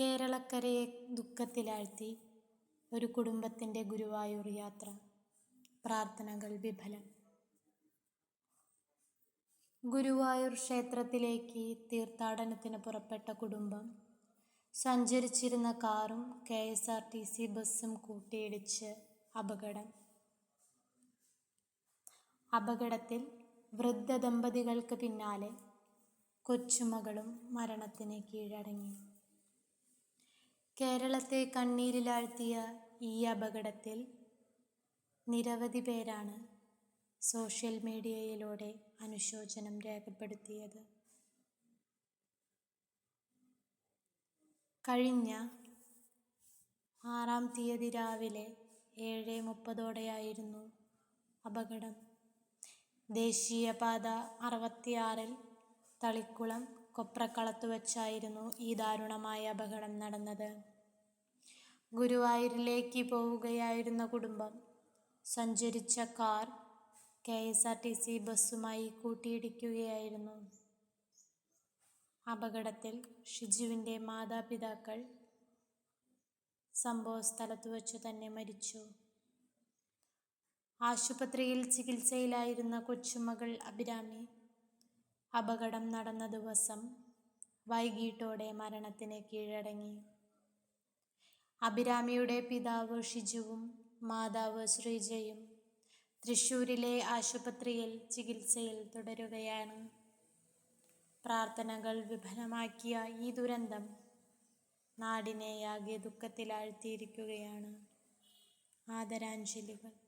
കേരളക്കരയെ ദുഃഖത്തിലാഴ്ത്തി ഒരു കുടുംബത്തിന്റെ ഗുരുവായൂർ യാത്ര. പ്രാർത്ഥനകൾ വിഫലം. ഗുരുവായൂർ ക്ഷേത്രത്തിലേക്ക് തീർത്ഥാടനത്തിന് പുറപ്പെട്ട കുടുംബം സഞ്ചരിച്ചിരുന്ന കാറും K S R T C ബസ്സും കൂട്ടിയിടിച്ച് അപകടം. അപകടത്തിൽ വൃദ്ധ ദമ്പതികൾക്ക് പിന്നാലെ കൊച്ചുമകളും മരണത്തിന് കീഴടങ്ങി. കേരളത്തെ കണ്ണീരിലാഴ്ത്തിയ ഈ അപകടത്തിൽ നിരവധി പേരാണ് സോഷ്യൽ മീഡിയയിലൂടെ അനുശോചനം രേഖപ്പെടുത്തിയത്. കഴിഞ്ഞ ആറാം തീയതി രാവിലെ ഏഴ് മുപ്പതോടെയായിരുന്നു അപകടം. ദേശീയപാത അറുപത്തിയാറിൽ തളിക്കുളം കൊപ്രക്കളത്തുവച്ചായിരുന്നു ഈ ദാരുണമായ അപകടം നടന്നത്. ഗുരുവായൂരിലേക്ക് പോവുകയായിരുന്ന കുടുംബം സഞ്ചരിച്ച car K S R T C ബസ്സുമായി കൂട്ടിയിടിക്കുകയായിരുന്നു. അപകടത്തിൽ ഷിജുവിന്റെ മാതാപിതാക്കൾ സംഭവസ്ഥലത്തുവച്ചു തന്നെ മരിച്ചു. ആശുപത്രിയിൽ ചികിത്സയിലായിരുന്ന കൊച്ചുമകൾ അഭിരാമി അപകടം നടന്ന ദിവസം വൈകീട്ടോടെ മരണത്തിന് കീഴടങ്ങി. അഭിരാമിയുടെ പിതാവ് ഷിജുവും മാതാവ് ശ്രീജയും തൃശൂരിലെ ആശുപത്രിയിൽ ചികിത്സയിൽ തുടരുകയാണ്. പ്രാർത്ഥനകൾ വിഫലമാക്കിയ ഈ ദുരന്തം നാടിനെയാകെ ദുഃഖത്തിലാഴ്ത്തിയിരിക്കുകയാണ്. ആദരാഞ്ജലികൾ.